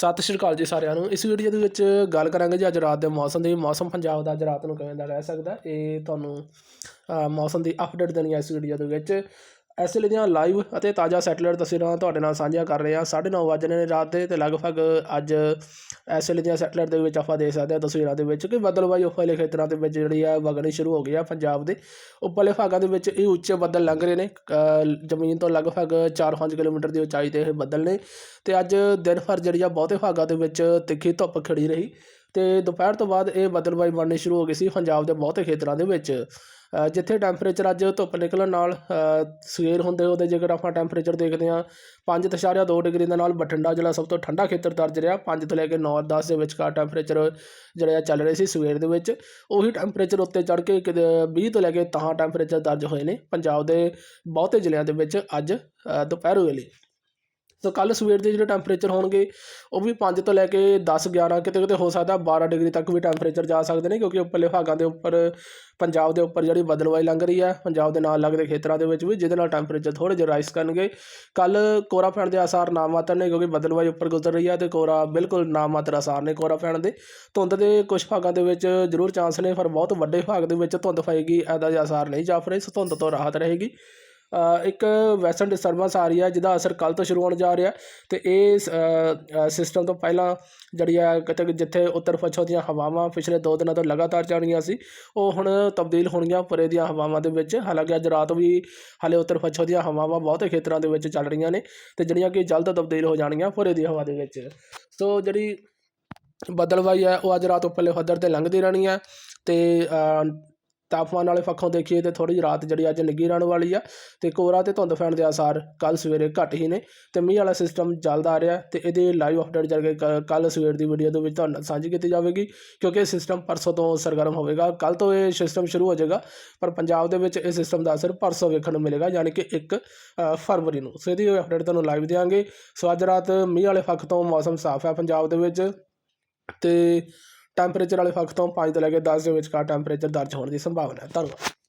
ਸਤਿ ਸ਼੍ਰੀ ਅਕਾਲ ਜੀ ਸਾਰਿਆਂ ਨੂੰ। ਇਸ ਵੀਡੀਓ ਦੇ ਵਿੱਚ ਗੱਲ ਕਰਾਂਗੇ ਜੀ ਅੱਜ ਰਾਤ ਦੇ ਮੌਸਮ ਦੀ। ਮੌਸਮ ਪੰਜਾਬ ਦਾ ਅੱਜ ਰਾਤ ਨੂੰ ਕਿਵੇਂ ਦਾ ਰਹਿ ਸਕਦਾ, ਇਹ ਤੁਹਾਨੂੰ ਮੌਸਮ ਦੀ ਅਪਡੇਟ ਦੇਣੀ ਹੈ ਇਸ ਵੀਡੀਓ ਦੇ ਵਿੱਚ। ਇਸ ਲਈ ਦੀਆਂ ਲਾਈਵ ਅਤੇ ਤਾਜ਼ਾ ਸੈਟੇਲਾਈਟ ਤਸਵੀਰਾਂ ਤੁਹਾਡੇ ਨਾਲ ਸਾਂਝੀਆਂ ਕਰ ਰਹੇ ਹਾਂ। 9:30 ਵਜੇ ਨੇ ਰਾਤ ਦੇ ਤੇ ਲਗਭਗ ਅੱਜ ਇਸ ਲਈ ਦੀਆਂ ਸੈਟਲਾਈਟ ਦੇ ਵਿੱਚ ਆਪਾਂ ਦੇਖ ਸਕਦੇ ਹਾਂ ਤਸਵੀਰਾਂ ਦੇ ਵਿੱਚ ਕਿ ਬੱਦਲਬਾਈ ਉੱਪਰਲੇ ਖੇਤਰਾਂ ਦੇ ਵਿੱਚ ਜਿਹੜੀ ਆ ਵਗਣੀ ਸ਼ੁਰੂ ਹੋ ਗਈ ਆ ਪੰਜਾਬ ਦੇ। ਉੱਪਰਲੇ ਭਾਗਾਂ ਦੇ ਵਿੱਚ ਇਹ ਉੱਚੇ ਬੱਦਲ ਲੰਘ ਰਹੇ ਨੇ। ਜ਼ਮੀਨ ਤੋਂ ਲਗਭਗ 4-5 ਕਿਲੋਮੀਟਰ ਦੀ ਉਚਾਈ ਤੇ ਇਹ ਬੱਦਲ ਨੇ। ਤੇ ਅੱਜ ਦਿਨ ਭਰ ਜਿਹੜੀ ਆ ਬਹੁਤੇ ਭਾਗਾਂ ਦੇ ਵਿੱਚ ਤਿੱਖੀ ਧੁੱਪ ਖੜੀ ਰਹੀ। ਤੇ ਦੁਪਹਿਰ ਤੋਂ ਬਾਅਦ ਇਹ ਬੱਦਲਬਾਈ ਬਣਨੀ ਸ਼ੁਰੂ ਹੋ ਗਈ ਸੀ ਪੰਜਾਬ ਦੇ ਬਹੁਤੇ ਖੇਤਰਾਂ ਦੇ ਵਿੱਚ। ਜਿੱਥੇ ਟੈਂਪਰੇਚਰ ਅੱਜ ਧੁੱਪ ਨਿਕਲਣ ਨਾਲ ਸਵੇਰ ਹੁੰਦੇ ਉਹਦੇ ਜੇਕਰ ਆਪਾਂ ਟੈਂਪਰੇਚਰ ਦੇਖਦੇ ਹਾਂ 5.2 ਡਿਗਰੀ ਦੇ ਨਾਲ ਬਠਿੰਡਾ ਜ਼ਿਲ੍ਹਾ ਸਭ ਤੋਂ ਠੰਡਾ ਖੇਤਰ ਦਰਜ ਰਿਹਾ। 5 ਤੋਂ ਲੈ ਕੇ 9 10 ਦੇ ਵਿਚਕਾਰ ਟੈਂਪਰੇਚਰ ਜਿਹੜੇ ਆ ਚੱਲ ਰਹੇ ਸੀ ਸਵੇਰ ਦੇ ਵਿੱਚ। ਉਹੀ ਟੈਂਪਰੇਚਰ ਉੱਤੇ ਚੜ ਕੇ ਕਿਤੇ 20 ਤੋਂ ਲੈ ਕੇ ਤਾਂ ਟੈਂਪਰੇਚਰ ਦਰਜ ਹੋਏ ਨੇ ਪੰਜਾਬ ਦੇ ਬਹੁਤੇ ਜ਼ਿਲ੍ਹਿਆਂ ਦੇ ਵਿੱਚ ਅੱਜ ਦੁਪਹਿਰ ਵੇਲੇ। ਸੋ ਕੱਲ ਸਵੇਰ ਦੇ ਜਿਹੜੇ ਟੈਂਪਰੇਚਰ ਹੋਣਗੇ, ਉਹ ਵੀ 5 ਤੋਂ ਲੈ ਕੇ 10 11 ਕਿਤੇ ਕਿਤੇ ਹੋ ਸਕਦਾ 12 ਡਿਗਰੀ ਤੱਕ ਵੀ ਟੈਂਪਰੇਚਰ ਜਾ ਸਕਦੇ ਨੇ, ਕਿਉਂਕਿ ਉੱਪਰਲੇ ਭਾਗਾਂ ਦੇ ਉੱਪਰ, ਪੰਜਾਬ ਦੇ ਉੱਪਰ ਜਿਹੜੀ ਬਦਲਵਾਈ ਲੰਘ ਰਹੀ ਹੈ, ਪੰਜਾਬ ਦੇ ਨਾਲ ਲੱਗਦੇ ਖੇਤਰਾਂ ਦੇ ਵਿੱਚ ਵੀ, ਜਿਹਦੇ ਨਾਲ ਟੈਂਪਰੇਚਰ ਥੋੜ੍ਹੇ ਜਿਹੇ ਰਾਈਸ ਕਰਨਗੇ। ਕੱਲ ਕੋਰਾ ਪੈਣ ਦੇ ਆਸਾਰ ਨਾ ਮਾਤਰ ਨੇ, ਕਿਉਂਕਿ ਬਦਲਵਾਈ ਉੱਪਰ ਗੁਜ਼ਰ ਰਹੀ ਹੈ ਤੇ ਕੋਰਾ ਬਿਲਕੁਲ ਨਾ ਮਾਤਰ ਆਸਾਰ ਨੇ ਕੋਰਾ ਪੈਣ ਦੇ। ਧੁੰਦ ਦੇ ਕੁਝ ਭਾਗਾਂ ਦੇ ਵਿੱਚ ਜ਼ਰੂਰ ਚਾਂਸ ਨੇ, ਪਰ ਬਹੁਤ ਵੱਡੇ ਭਾਗ ਦੇ ਵਿੱਚ ਧੁੰਦ ਪਏਗੀ ਐਦਾ ਜਿਹਾ ਆਸਾਰ ਨਹੀਂ ਜਾਫ ਰਹੇ ਧੁੰਦ ਤੋਂ ਰਾਹਤ ਰਹੇਗੀ। ਇੱਕ ਵੈਸਟਰਨ ਡਿਸਟਰਬੈਂਸ ਆ ਰਹੀ ਹੈ, ਜਿਹਦਾ ਅਸਰ ਕੱਲ ਤੋਂ ਸ਼ੁਰੂ ਹੋਣ ਜਾ ਰਿਹਾ ਤੇ ਇਹ ਸਿਸਟਮ ਤੋਂ ਪਹਿਲਾਂ ਜਿਹੜੀ ਆ ਕਿਤੇ ਜਿੱਥੇ ਉੱਤਰ ਪੱਛਮ ਦੀਆਂ ਹਵਾਵਾਂ ਪਿਛਲੇ ਦੋ ਦਿਨਾਂ ਤੋਂ ਲਗਾਤਾਰ ਚੱਲਣੀਆਂ ਸੀ, ਉਹ ਹੁਣ ਤਬਦੀਲ ਹੋਣਗੀਆਂ ਪਰੇ ਦੀਆਂ ਹਵਾਵਾਂ ਦੇ ਵਿੱਚ। ਹਾਲਾਂਕਿ ਅੱਜ ਰਾਤ ਵੀ ਹਾਲੇ ਉੱਤਰ ਪੱਛਮ ਦੀਆਂ ਹਵਾਵਾਂ ਬਹੁਤੇ ਖੇਤਰਾਂ ਦੇ ਵਿੱਚ ਚੱਲ ਰਹੀਆਂ ਨੇ ਤੇ ਜਿਹੜੀਆਂ ਕਿ ਜਲਦ ਤਬਦੀਲ ਹੋ ਜਾਣਗੀਆਂ ਪਰੇ ਦੀ ਹਵਾ ਦੇ ਵਿੱਚ। ਸੋ ਜਿਹੜੀ ਬਦਲਵਾਈ ਹੈ, ਉਹ ਅੱਜ ਰਾਤ ਉੱਪਰਲੇ ਪੱਧਰ ਤੇ ਲੰਘਦੀ ਰਹਿਣੀ ਹੈ ਤੇ ਤਾਪਮਾਨ ਵਾਲੇ ਪੱਖੋਂ ਦੇਖੀਏ ਤੇ ਥੋੜੀ ਜਿਹੀ ਰਾਤ ਜਿਹੜੀ ਅੱਜ ਨਿੱਘੀ ਰਹਿਣ ਵਾਲੀ ਆ ਤੇ ਕੋਰਾ ਤੇ ਧੁੰਦ ਫੈਣ ਦੇ ਆਸਾਰ ਕੱਲ ਸਵੇਰੇ ਘੱਟ ਹੀ ਨੇ ਤੇ ਮੀਂਹ ਵਾਲਾ ਸਿਸਟਮ ਚੱਲਦਾ ਆ ਰਿਹਾ ਤੇ ਇਹਦੇ ਲਾਈਵ ਅਪਡੇਟ ਜਿਹੜੇ ਕੱਲ ਸਵੇਰ ਦੀ ਵੀਡੀਓ ਦੇ ਵਿੱਚ ਤੁਹਾਨੂੰ ਨਾਲ ਸਾਂਝੀ ਕੀਤੀ ਜਾਵੇਗੀ ਕਿਉਂਕਿ ਇਹ ਸਿਸਟਮ ਪਰਸੋਂ ਤੋਂ ਸਰਗਰਮ ਹੋਵੇਗਾ। ਕੱਲ ਤੋਂ ਇਹ ਸਿਸਟਮ ਸ਼ੁਰੂ ਹੋ ਜਾਏਗਾ, ਪਰ ਪੰਜਾਬ ਦੇ ਵਿੱਚ ਇਹ ਸਿਸਟਮ ਦਾ ਅਸਰ ਪਰਸੋਂ ਵੇਖਣ ਨੂੰ ਮਿਲੇਗਾ ਯਾਨੀ ਕਿ 1 ਫਰਵਰੀ ਨੂੰ। ਸੋ ਇਹਦੀ ਅਪਡੇਟ ਤੁਹਾਨੂੰ ਲਾਈਵ ਦੇਵਾਂਗੇ ਸੋ ਅੱਜ ਰਾਤ ਮੀਂਹ ਵਾਲੇ ਪੱਖ ਤੋਂ ਮੌਸਮ ਸਾਫ਼ ਹੈ ਪੰਜਾਬ ਦੇ ਵਿੱਚ ਤੇ ਟੈਂਪਰੇਚਰ ਵਾਲੇ ਪੱਖ ਤੋਂ ਪੰਜ ਤੋਂ ਲੈ ਕੇ ਦਸ ਦੇ ਵਿਚਕਾਰ ਟੈਂਪਰੇਚਰ ਦਰਜ ਹੋਣ ਦੀ ਸੰਭਾਵਨਾ ਹੈ। ਧੰਨਵਾਦ।